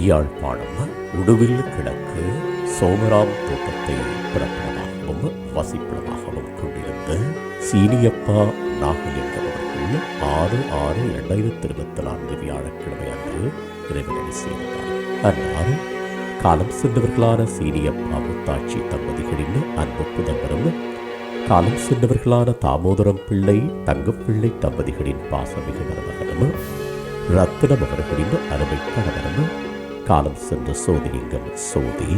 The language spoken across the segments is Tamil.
யாழ்ப்பாணம் உடுவில் கிழக்கு சோமராம் தோட்டத்தை பிறப்பிடமாகவும் வசிப்பிடமாகவும் கொண்டிருந்த சீனியப்பா நாகலிங்கம் அவர்கள் ஆறு ஆறு இரண்டாயிரத்தி இருபத்தி நான்கு வியாழக்கிழமை அன்று இறைவனை செய்தார் அன்னார் காலம் சென்றவர்களான சீனியப்பா முத்தாட்சி தம்பதிகளின் அன்பு புதல்வரும் காலம் சென்றவர்களான தாமோதரம் பிள்ளை தங்கப்பிள்ளை தம்பதிகளின் பாசமிகு மருமகனும் ரத்தினம் அவர்களின் அருமை கணவனும் காலம் சென்ற சோதிலிங்கம் சோதி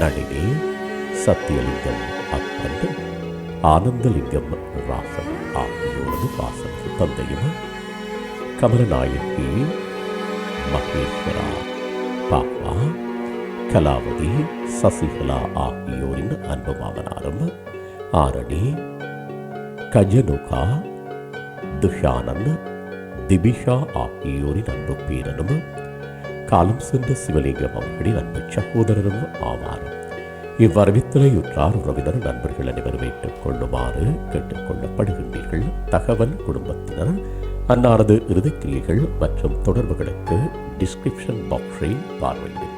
நளினி சத்தியலிங்கம் அப்பன் ஆனந்தலிங்கம் ராசன் ஆகியோரது பாசமிகு தந்தையும்? கமலநாயகி மகேஸ்வரா பாப்பா கலாவதி சசிகலா ஆகியோரின் அன்பு மாமனாரும் ஆரணி கஜனுகா துஷானந்த் திபிஷா ஆகியோரின் அன்பு பேரனும் காலம் சென்ற சிவலிங்கம் அவர்களின் அன்பு சகோதரரும் ஆவார் இவ்வரவித்தலையுற்றார் உறவினர் நண்பர்கள் அனைவரும் ஏற்றுக் கொள்ளுமாறு கேட்டுக்கொள்ளப்படுகின்றீர்கள். தகவல் குடும்பத்தினர் அன்னாரது இறுதிக்கிரியைகள் மற்றும் தொடர்புகளுக்கு டிஸ்கிரிப்ஷன் பாக்ஸை பார்வையிடுங்கள்